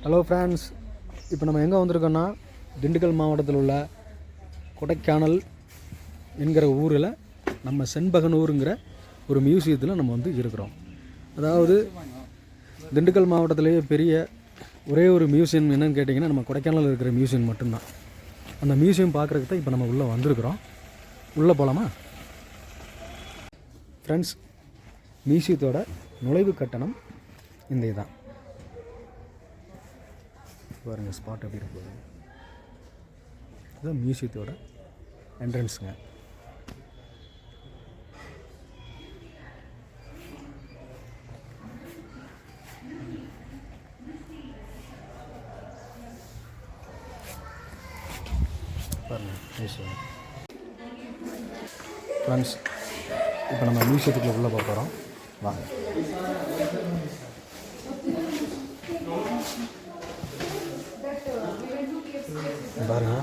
Hello friends இப்போ நம்ம எங்கே வந்திருக்கோன்னா திண்டுக்கல் மாவட்டத்தில் உள்ள கொடைக்கானல் என்கிற ஊரில் நம்ம செண்பகனூருங்கிற ஒரு மியூசியத்தில் நம்ம வந்து இருக்கிறோம். அதாவது திண்டுக்கல் மாவட்டத்திலேயே பெரிய ஒரே ஒரு மியூசியம் என்னன்னு கேட்டிங்கன்னா நம்ம கொடைக்கானல் இருக்கிற மியூசியம் மட்டும்தான். அந்த மியூசியம் பார்க்குறதுக்கு தான் இப்போ நம்ம உள்ளே வந்திருக்கிறோம். உள்ளே போகலாமா ஃப்ரெண்ட்ஸ் மியூசியத்தோட நுழைவு கட்டணம் இந்த இதுதான் பாருங்கள் ஸ்பாட் எப்படி இருக்கு இதுதான் மியூசியத்தோட என்ட்ரன்ஸுங்க ஃப்ரெண்ட்ஸ் இப்போ நம்ம மியூசியத்துக்குள்ள உள்ளே போக போகிறோம் வாங்க. பாருங்க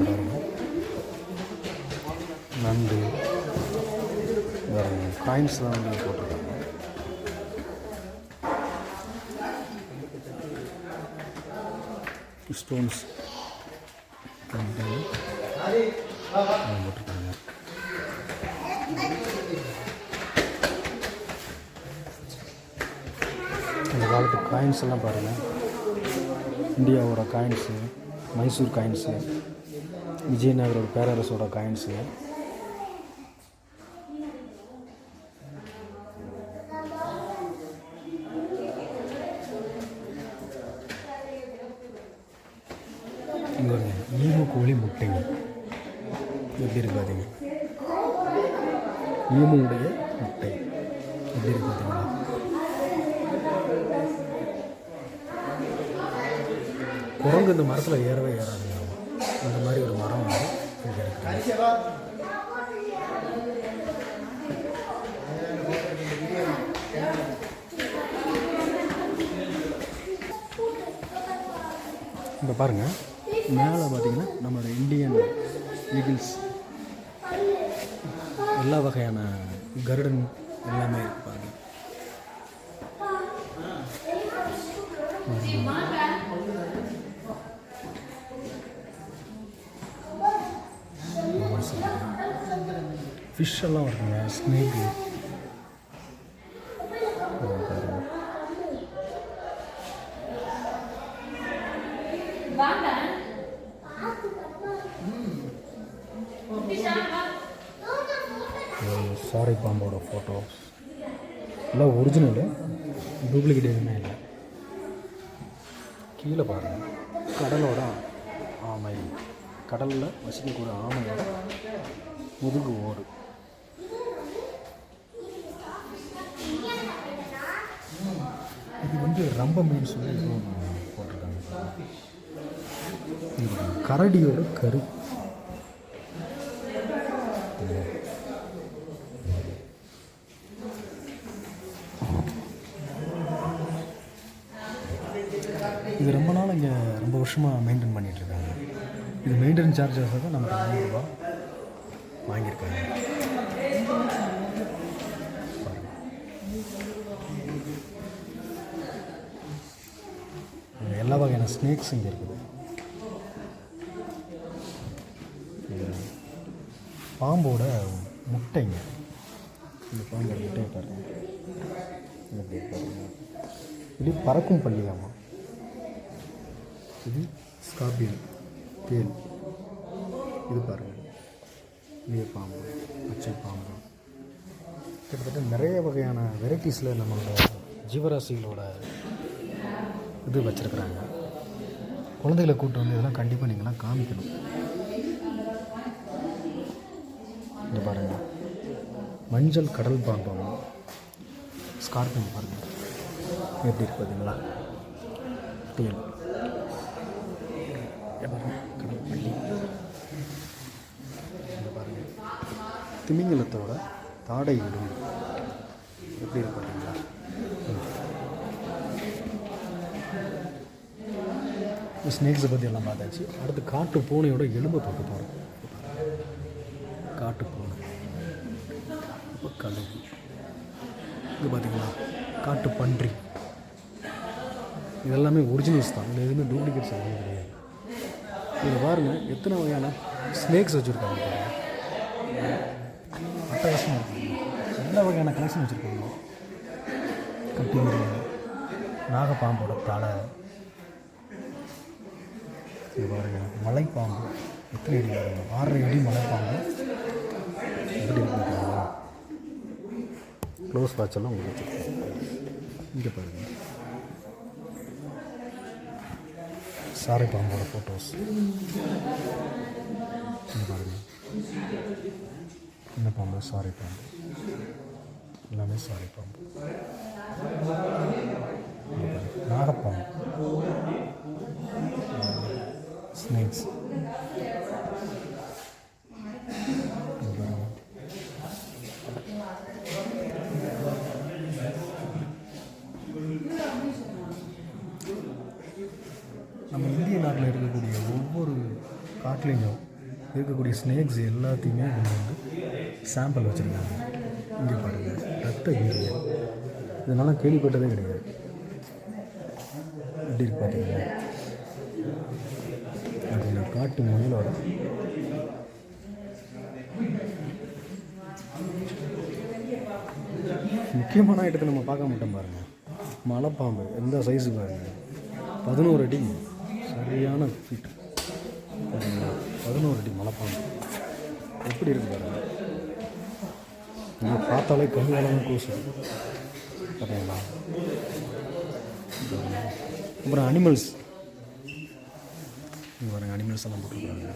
பாருங்க நண்டு பாருங்க காயின்ஸ்லாம் வந்து போட்டிருக்காங்க. ஸ்டோன்ஸ் போட்டிருக்காங்க. இந்த காலத்து காயின்ஸ் எல்லாம் பாருங்கள் இந்தியாவோட காயின்ஸு மைசூர் காயின்ஸு விஜயநகரோட பேரரசோட காயின்ஸு இங்கே ஈமு கோழி முட்டைங்க எப்படி இருக்கு பார்த்தீங்க ஈமுடைய முட்டை. எப்படி இருக்கு பார்த்தீங்களா குரங்கு இந்த மரத்தில் ஏறவே ஏறாது. அந்த மாதிரி ஒரு மரம் வந்து இங்கே இருக்குது இப்போ பாருங்கள் மேலே பார்த்தீங்கன்னா நம்மளோட இந்தியன் ஈகிள்ஸ் எல்லா வகையான கருடன் எல்லாமே இருப்பாங்க ஃபிஷ் எல்லாம் வருதுங்க ஸ்னேக்கு சாரி பாம்போட ஃபோட்டோஸ் எல்லாம் ஒரிஜினலு டூப்ளிகேட் எதுவுமே இல்லை கீழே பாருங்கள் கடலோட ஆமை கடலில் வசிக்கக்கூடிய ஆமையோட முதுகு ஓடு இது வந்து ரொம்ப மீன் சொல்லி போட்டிருக்காங்க. கரடியோட கரு. இது ரொம்ப நாள் இங்கே ரொம்ப வருஷமாக மெயின்டைன் பண்ணிகிட்ருக்காங்க இது மெயின்டைன் சார்ஜஸ் தான் நமக்கு ஐநூறுரூவா எல்லா வகையான ஸ்னேக்ஸ் இங்கே இருக்குது. பாம்போட முட்டைங்க இந்த பாம்போட முட்டையை பாருங்க. இது எப்படி இது பறக்கும் பள்ளியாமா இது ஸ்கார்பியன் தேல் இது பாருங்கள் நீர் பாம்பு பச்சை பாம்பு. கிட்டத்தட்ட நிறைய வகையான வெரைட்டிஸில் நம்மளோட ஜீவராசிகளோட இது வச்சுருக்குறாங்க. குழந்தைகளை கூட்டு வந்து இதெல்லாம் கண்டிப்பாக நீங்களாம் காமிக்கணும். இங்கே பாருங்கள் மஞ்சள் கடல் பாம்பம். ஸ்கார்பியன் பாருங்கள் எப்படி இருக்கு பார்த்தீங்களா தேல் கடல் பள்ளி. திமிங்கலத்தோட தாடை எலும்பு எப்படி இருக்கு பார்த்தீங்களா ஸ்னேக்ஸை பற்றி எல்லாம் பார்த்தாச்சு. அடுத்து காட்டு பூனையோட எலும்பை பார்க்க போகிறோம் காட்டு பூனை. இப்போ கழுகு இது பார்த்திங்களா காட்டு பன்றி. இது எல்லாமே ஒரிஜினல்ஸ் தான். இதில் எதுவுமே டூப்ளிகேட்ஸ் எதுவுமே கிடையாது. இதில் பாருங்கள் எத்தனை வகையான ஸ்னேக்ஸ் வச்சுருக்காங்க அட்டகாசமாக இருக்கும் எல்லா வகையான கலெக்ஷன் வச்சுருக்காங்க. கட்டி நாகப்பாம்போட தலை இது பாருங்கள் மலைப்பாம்பு. எத்தனை அடி பாருங்க ஆறரை அடி மலைப்பாம்பு. எப்படி இருக்குங்களா க்ளோஸ் வாட்செல்லாம் உங்களுக்கு இங்கே பாருங்கள் சாரை பாம்போட ஃபோட்டோஸ் இங்கே பாருங்கள் என்ன பாம்பு சாரை பாம்பு. எல்லாமே சாரை பாம்பு இங்க பாருங்க, நாகப்பாம்பு ஸ்னேக்ஸ் நம்ம இந்திய நாட்டில் இருக்கக்கூடிய ஒவ்வொரு காட்டிலையும் இருக்கக்கூடிய ஸ்னேக்ஸ் எல்லாத்தையுமே இங்கே வந்து சாம்பிள் வச்சுருக்காங்க. இங்கே பாருங்கள் ரத்த வீரியல் இதனால் கேள்விப்பட்டதே கிடையாது. எப்படி இருக்கு பார்த்தீங்களா காட்டு முயலோட முக்கியமான இடத்தை நம்ம பார்க்க மாட்டோம் பாருங்கள் மலைப்பாம்பு எந்த சைஸு பாருங்கள் பதினோரு அடி சரியான ஃபிட் பதினோரு அடி மலைப்பாம்பு. எப்படி இருக்கு பாருங்க. நீங்கள் பார்த்தாலே கண்காலம் கூசு பார்த்தீங்களா அப்புறம் அனிமல்ஸ் இங்கே அனிமல்ஸ் எல்லாம் போட்டுருக்காங்க.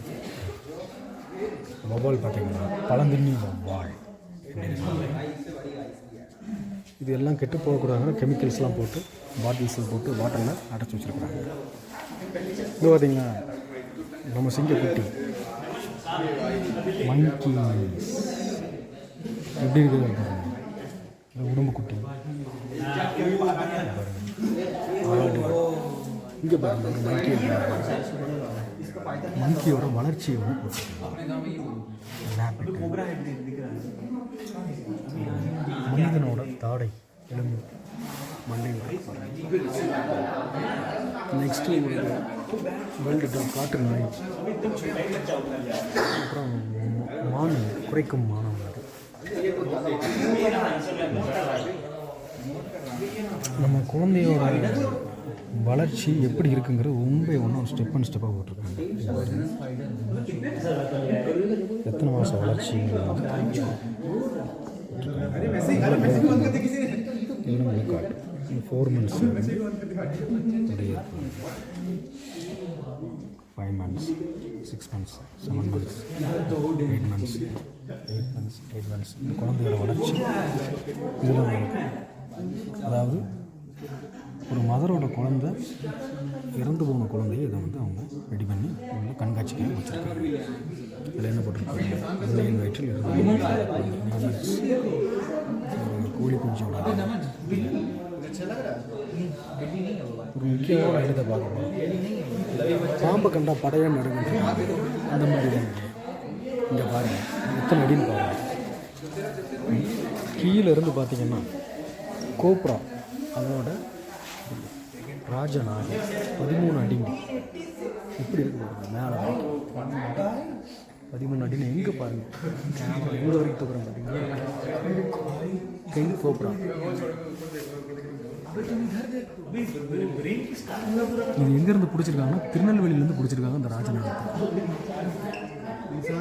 மொபைல் பார்த்தீங்கன்னா பழந்தின்னி வாள் இது எல்லாம் கெட்டு போகக்கூடாதுன்னு கெமிக்கல்ஸ்லாம் போட்டு பாட்டில்ஸில் போட்டு வாட்டரில் அடைச்சி வச்சுருக்குறாங்க. இது பார்த்தீங்கன்னா நம்ம சிங்கக்குட்டி. மங்கி எப்படி இருக்குது இந்த உடம்பு குட்டி இங்கே பாருங்க மங்கி மங்கியோட வளர்ச்சியை மனிதனோட தாடை எலும்பு மண்டையோட நெக்ஸ்ட்டு வேர்ல்டு டாக் காட்டு நாய். அப்புறம் மான் குறைக்கும் மானம் அது நம்ம குழந்தையோட வளர்ச்சி எப்படி இருக்குங்கிற ரொம்ப ஒன்றும் ஸ்டெப் அண்ட் ஸ்டெப்பாக போட்டிருக்காங்க. எத்தனை மாதம் வளர்ச்சி four months five months six months seven months eight months eight months eight months இந்த குழந்தையோட வளர்ச்சி. இதெல்லாம் அதாவது ஒரு மதரோட குழந்தை இறந்து போன குழந்தைய இதை வந்து அவங்க ரெடி பண்ணி உள்ள கண்காட்சிக்காக வச்சுருக்காங்க. அதில் என்ன போட்டிருக்காங்க? குழந்தையின் வயிற்றில் இருந்து போன குழந்தை. ஒரு கோழி குஞ்சோட ஒரு முக்கியமான இடத்தை பார்க்கணும் பாம்பை கண்டா படையாக நடுங்க அந்த மாதிரி தான் இங்கே. பாருங்கள் எத்தனை அடின்னு பாருங்கள் கீழே இருந்து பார்த்தீங்கன்னா கோப்ரா அதோட ராஜநாகம் பதிமூணு அடிங்க. எப்படி இருக்கு பாருங்க மேலே பதிமூணு அடின்னு எங்கே பாருங்க. எங்கே வரைக்கும் தூக்குறோம் பார்த்தீங்கன்னா கைது கோப்ரா இது எங்கேருந்து பிடிச்சிருக்காங்கன்னா திருநெல்வேலியிலேருந்து பிடிச்சிருக்காங்க அந்த ராஜநாகத்தை இது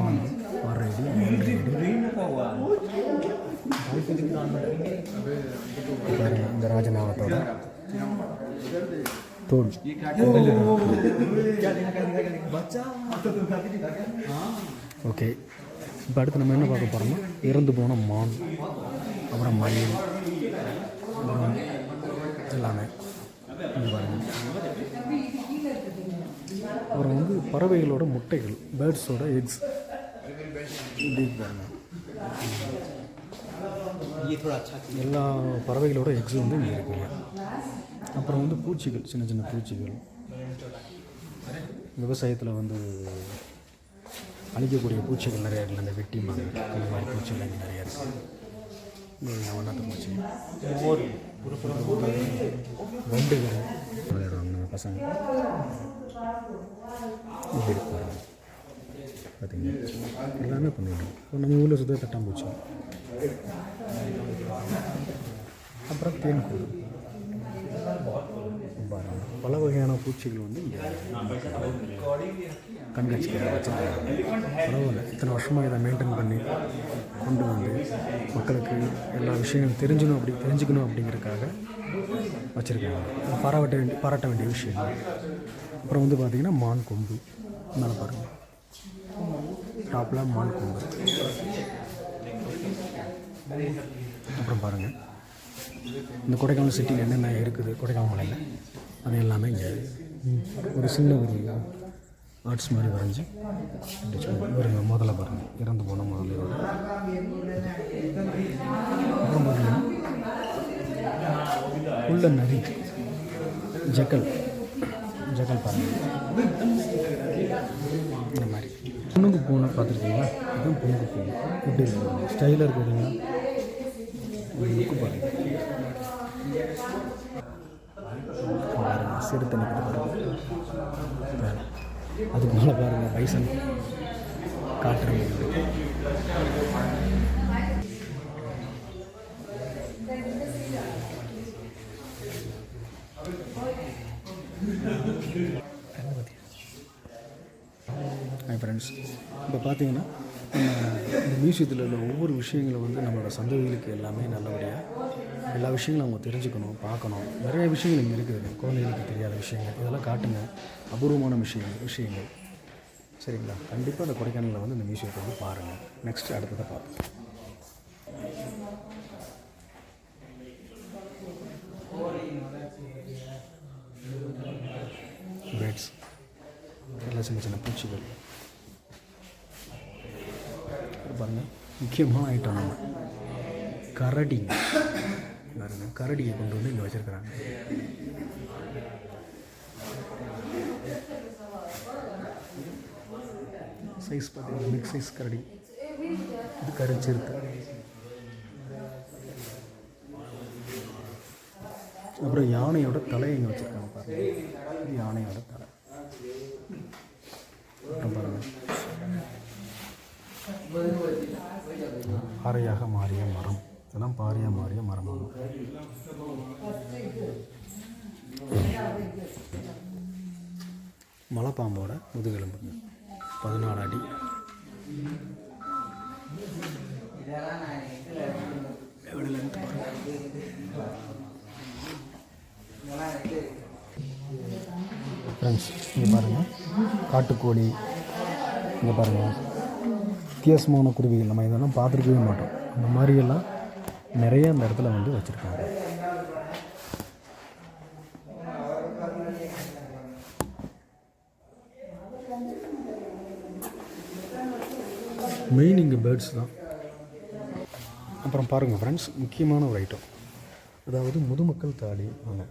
பாருங்க, வர அடி இந்த ராஜநாகத்தோட தோல் ஓகே இப்போ அடுத்து நம்ம என்ன பார்க்க போகிறோம்னா இறந்து போன மான் அப்புறம் மயில் அப்புறம் எல்லாமே அப்புறம் வந்து பறவைகளோட முட்டைகள் பேர்ட்ஸோட எக்ஸ் இப்படி பாருங்க எல்லா பறவைகளோட எக்ஸ் வந்து இங்கே இருக்குங்க. அப்புறம் வந்து பூச்சிகள் சின்ன சின்ன பூச்சிகள். விவசாயத்தில் வந்து அழிக்கக்கூடிய பூச்சிகள் நிறையா இருக்குது அந்த வெட்டி மாதிரி அந்த மாதிரி பூச்சிகள் இங்கே நிறையா இருக்குது இந்த வண்ணாத்து பூச்சி. வண்டுகள் விளையாடுவாங்க நம்ம பசங்க. இப்படி இருப்பாங்க பார்த்தீங்கன்னா எல்லாமே பண்ணிவிடும் இப்போ நம்ம ஊரில் சுத்த தட்டாம்பூச்சி அப்புறம் தேன்கூடு பாருங்க. பல வகையான பூச்சிகள் வந்து இங்கே கண்காட்சிக்காக வச்சுருக்காங்க. பரவாயில்ல. இத்தனை வருஷமாக இதை மெயின்டைன் பண்ணி கொண்டு வந்து மக்களுக்கு எல்லா விஷயங்களும் தெரிஞ்சணும் அப்படி தெரிஞ்சுக்கணும் அப்படிங்கிறதுக்காக வச்சுருக்காங்க. பாராட்ட வேண்டிய பாராட்ட வேண்டிய விஷயம் அப்புறம் வந்து பார்த்திங்கன்னா மான் கொம்பு. மேலே பாருங்கள் டாப்பில் மான் கொம்பு. அப்புறம் பாருங்கள் இந்த கொடைக்கானல் சிட்டியில் என்னென்ன இருக்குது? கொடைக்கானல் மலையில் அது எல்லாமே இங்கே ஒரு சின்ன ஒரு ஆர்ட்ஸ் மாதிரி வரைஞ்சி ஒரு முதல்ல பாருங்கள் இறந்து போன முதல்ல அப்புறம் பார்த்தீங்கன்னா உள்ள நரி ஜக்கல். ஜக்கல் பாருங்கள் இந்த மாதிரி புண்ணுக்கு பூனை பார்த்துருக்கீங்களா இதுதான் புண்ணுக்கு ஸ்டைலாக இருக்குதுங்களா ஒரு லுக்கு பாருங்கள் பாருங்க. சிறுத்தை நிற்கிறது அதுக்கு மேலே பாருங்கள் பைசன் காட்டுற மாதிரி. ஹாய் ஃப்ரெண்ட்ஸ் இப்போ பார்த்தீங்கன்னா இந்த மியூசியத்தில் உள்ள ஒவ்வொரு விஷயங்களும் வந்து நம்மளோட சந்ததிகளுக்கு எல்லாமே நல்லபடியாக எல்லா விஷயங்களும் அவங்க தெரிஞ்சுக்கணும் பார்க்கணும். நிறைய விஷயங்கள் இங்கே இருக்குது. குழந்தைகளுக்கு தெரியாத விஷயங்கள். இதெல்லாம் காட்டுங்க. அபூர்வமான விஷயங்கள் விஷயங்கள். சரிங்களா? கண்டிப்பாக அந்த கொடைக்கானலில் வந்து இந்த மியூசியத்தை வந்து பாருங்கள் நெக்ஸ்ட் அடுத்ததை பார்ப்போம். பேர்ட்ஸ் எல்லாம் சின்ன சின்ன பூச்சிகள். பாருங்கள் முக்கியமான ஐட்டம் நம்ம கரடி. பாருங்க கரடியை கொண்டு வந்து இங்கே வச்சுருக்குறாங்க. சைஸ் பார்த்தீங்கன்னா பிக் சைஸ் கரடி. இது கரைச்சிருக்கு அப்புறம் யானையோட தலையை இங்கே வச்சுருக்காங்க பாருங்கள் இது யானையோட தலை அப்புறம் பாருங்க பாறையாக மாறிய மரம். இதெல்லாம் பாறையாக மாறிய மரமாகும். மலைப்பாம்போட முதுகெலும்புங்க பதினாலு அடி. ஃப்ரெண்ட்ஸ் இங்கே பாருங்கள் காட்டுக்கோழி. இங்கே பாருங்கள் வித்தியாசமான குருவிகள். நம்ம இதெல்லாம் பார்த்துருக்கவே மாட்டோம். அந்த மாதிரியெல்லாம் நிறைய அந்த இடத்துல வந்து வச்சுருக்காங்க. மெயின் இங்கே பேர்ட்ஸ் தான். அப்புறம் பாருங்கள் ஃப்ரெண்ட்ஸ் முக்கியமான ஒரு ஐட்டம் அதாவது முதுமக்கள் தாடி வாங்க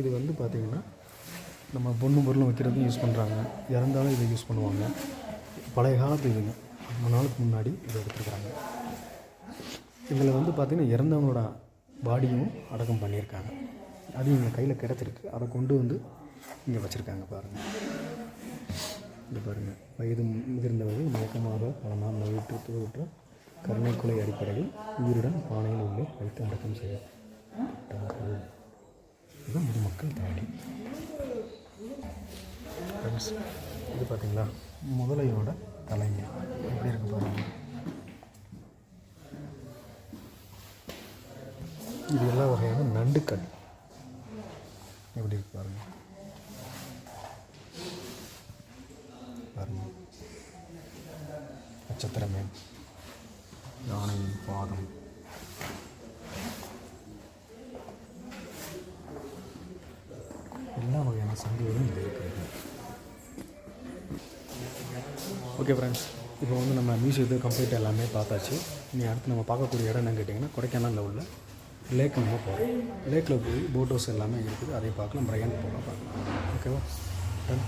இது வந்து பார்த்திங்கன்னா நம்ம பொண்ணு பொருளும் வைக்கிறதுக்கும் யூஸ் பண்ணுறாங்க இறந்தாலும் இதை யூஸ் பண்ணுவாங்க. பழைய காலத்து இதுங்க. ரொம்ப நாளுக்கு முன்னாடி இதை எடுத்துருக்குறாங்க. இதில் வந்து பார்த்திங்கன்னா இறந்தவங்களோட பாடியும் அடக்கம் பண்ணியிருக்காங்க. அது எங்கள் கையில் கிடச்சிருக்கு. அதை கொண்டு வந்து இங்கே வச்சுருக்காங்க பாருங்கள் இது பாருங்கள் வயது முதிர்ந்தவர்கள் மயக்கமாக பல நாள் நோயிட்டு தூவிட்டு கருணைக்குலை அடிப்படையில் உயிருடன் பானையில் உள்ளே வைத்து அடக்கம் செய்யப்பட்டார்கள். இதுதான் மக்கள் தாடி ஃப்ரெண்ட்ஸ் இது பார்த்தீங்களா முதலையோட தலைங்க எப்படி இருக்கு பாருங்க. இது எல்லா வகையான நண்டுக்கள் எப்படி இருக்கு பாருங்க. பாருங்க. நட்சத்திரமே யானையின் பாதம். எல்லா வகையான சங்குகளும் இதில் இருக்குது ஓகே ஃப்ரெண்ட்ஸ் இப்போ வந்து நம்ம மியூசியத்தை கம்ப்ளீட் எல்லாமே பார்த்தாச்சு. இனி அடுத்து நம்ம பார்க்கக்கூடிய இடம் என்னன்னு கேட்டிங்கன்னா கொடைக்கானலில் உள்ள லேக் நம்ம போகிறோம் லேக்கில் போய் போட் ஹவுஸ் எல்லாமே இருக்குது. அதை பார்க்கலாம். பிரையான் போகலாம் பார்க்கலாம். ஓகேவா டன்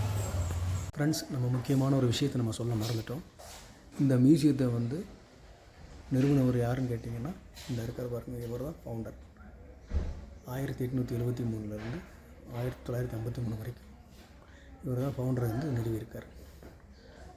ஃப்ரெண்ட்ஸ் நம்ம முக்கியமான ஒரு விஷயத்தை நம்ம சொல்ல மறந்துட்டோம். இந்த மியூசியத்தை வந்து நிறுவனவர் யாருன்னு கேட்டிங்கன்னா இந்த இருக்கிற பாருங்கள் இவர் தான் ஃபவுண்டர் ஆயிரத்தி எட்நூற்றி எழுபத்தி மூணுலேருந்து ஆயிரத்தி தொள்ளாயிரத்தி ஐம்பத்தி மூணு வரைக்கும் இவர் தான் ஃபவுண்டரை வந்து நிறுவியிருக்கார்.